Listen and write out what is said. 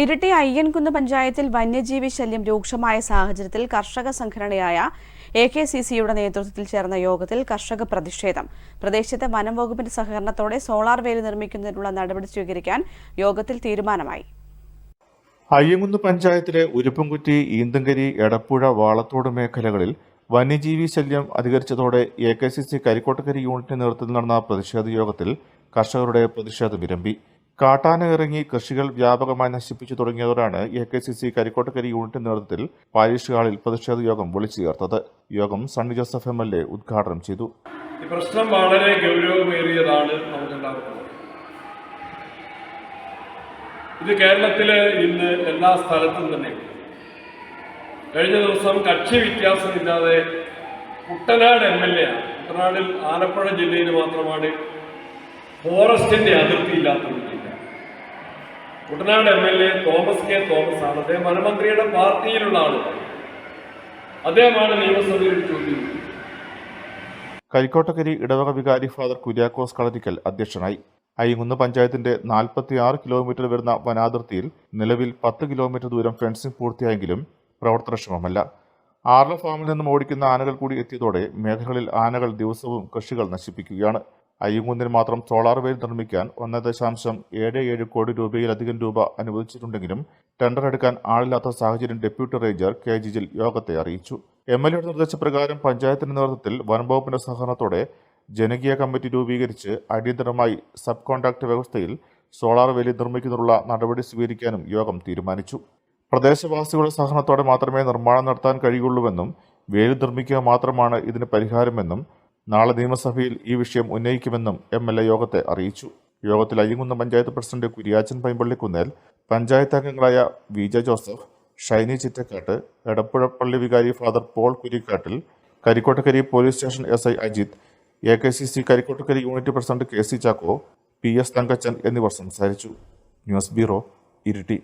ഇരിട്ടി അയ്യൻകുന്ന് പഞ്ചായത്തിൽ വന്യജീവി ശല്യം രൂക്ഷമായ സാഹചര്യത്തിൽ കർഷക സംഘടനയായ എ കെ സി സിയുടെ നേതൃത്വത്തിൽ ചേർന്ന യോഗത്തിൽ കർഷക പ്രതിഷേധം. പ്രദേശത്തെ വനം വകുപ്പിന്റെ സഹകരണത്തോടെ സോളാർ വേലി നിർമ്മിക്കുന്നതിനുള്ള നടപടി സ്വീകരിക്കാൻ യോഗത്തിൽ തീരുമാനമായി. അയ്യങ്കുന്ന് പഞ്ചായത്തിലെ ഉരുപ്പുംകുറ്റി ഈന്തങ്കരി എടപ്പുഴ വാളത്തോട് മേഖലകളിൽ വന്യജീവി ശല്യം അധികരിച്ചതോടെ A K C C Karikkottakkari യൂണിറ്റിന്റെ നേതൃത്വത്തിൽ നടന്ന പ്രതിഷേധ യോഗത്തിൽ കർഷകരുടെ പ്രതിഷേധം വിരമ്പി. കാട്ടാന ഇറങ്ങി കൃഷികൾ വ്യാപകമായി നശിപ്പിച്ചു തുടങ്ങിയതോടാണ് A K C C Karikkottakkari യൂണിറ്റിന്റെ നേതൃത്വത്തിൽ പാരീഷ് ഹാളിൽ പ്രതിഷേധ യോഗം വിളിച്ചു ചേർത്തത്. യോഗം Sunny Joseph M L A ഉദ്ഘാടനം ചെയ്തു. ഈ പ്രശ്നം വളരെ ഗൗരവമേറിയതാണ് ഇത് കേരളത്തിലെ ഇന്ന് എല്ലാ സ്ഥലത്തും തന്നെ. കഴിഞ്ഞ ദിവസം കക്ഷി വ്യത്യാസമില്ലാതെ കുട്ടനാട് എം എൽ എ ആണ്. കുട്ടനാടിൽ ആലപ്പുഴ ജില്ലയിൽ മാത്രമാണ് ഫോറസ്റ്റിന്റെ അതിർത്തി ഇല്ലാത്ത ഒരു ജില്ല Kuttanad M L A Thomas K Thomas ആണ് അദ്ദേഹം വനമന്ത്രിയുടെ പാർട്ടിയിലുള്ള ആളുകൾ അദ്ദേഹമാണ് നിയമസഭയിൽ ചോദ്യം. കരിക്കോട്ടക്കരി ഇടവക വികാരി ഫാദർ കുര്യാക്കോസ് കളരിക്കൽ അധ്യക്ഷനായി. അയ്യങ്കുന്ന് പഞ്ചായത്തിന്റെ 46 കിലോമീറ്റർ വരുന്ന വനാതിർത്തിയിൽ നിലവിൽ പത്ത് കിലോമീറ്റർ ദൂരം ഫെൻസിംഗ് പൂർത്തിയായെങ്കിലും പ്രവർത്തനക്ഷമമല്ല ആർല ഫാമിൽ നിന്നും ഓടിക്കുന്ന ആനകൾ കൂടി എത്തിയതോടെ മേഖലകളിൽ ആനകൾ ദിവസവും കൃഷികൾ നശിപ്പിക്കുകയാണ്. അയ്യങ്കുന്നിൽ മാത്രം സോളാർ വെയിൽ നിർമ്മിക്കാൻ ഒന്ന് ദശാംശം ഏഴ് ഏഴ് കോടി രൂപയിലധികം രൂപ അനുവദിച്ചിട്ടുണ്ടെങ്കിലും ടെൻഡർ എടുക്കാൻ ആളില്ലാത്ത സാഹചര്യം ഡെപ്യൂട്ടി റേഞ്ചർ കെ ജിജിൽ യോഗത്തെ അറിയിച്ചു. എം എൽ എയുടെ നിർദ്ദേശപ്രകാരം പഞ്ചായത്തിന്റെ നേതൃത്വത്തിൽ വനംവകുപ്പിന്റെ സഹകരണത്തോടെ ജനകീയ കമ്മിറ്റി രൂപീകരിച്ച് അടിയന്തരമായി സബ് കോൺട്രാക്ട് വ്യവസ്ഥയിൽ സോളാർ വെയിൽ നിർമ്മിക്കുന്നതിനുള്ള നടപടി സ്വീകരിക്കാനും യോഗം തീരുമാനിച്ചു. പ്രദേശവാസികളുടെ സഹകരണത്തോടെ മാത്രമേ നിർമ്മാണം നടത്താൻ കഴിയുള്ളൂവെന്നും വേലി നിർമ്മിക്കുക മാത്രമാണ് ഇതിന് പരിഹാരമെന്നും നാളെ നിയമസഭയിൽ ഈ വിഷയം ഉന്നയിക്കുമെന്നും എം എൽ എ യോഗത്തെ അറിയിച്ചു. യോഗത്തിൽ അയ്യങ്കുന്നം പഞ്ചായത്ത് പ്രസിഡന്റ് കുര്യാച്ചൻ പൈമ്പള്ളിക്കുന്നേൽ പഞ്ചായത്ത് അംഗങ്ങളായ വി ജെ ജോസഫ് ഷൈനി ചിറ്റക്കാട്ട് എടപ്പുഴ പള്ളി വികാരി father Paul Kurikkattil Karikkottakkari police station S I Ajith A K C C Karikkottakkari unit president K C Chacko P S Thankachan എന്നിവർ സംസാരിച്ചു. News bureau Iritty.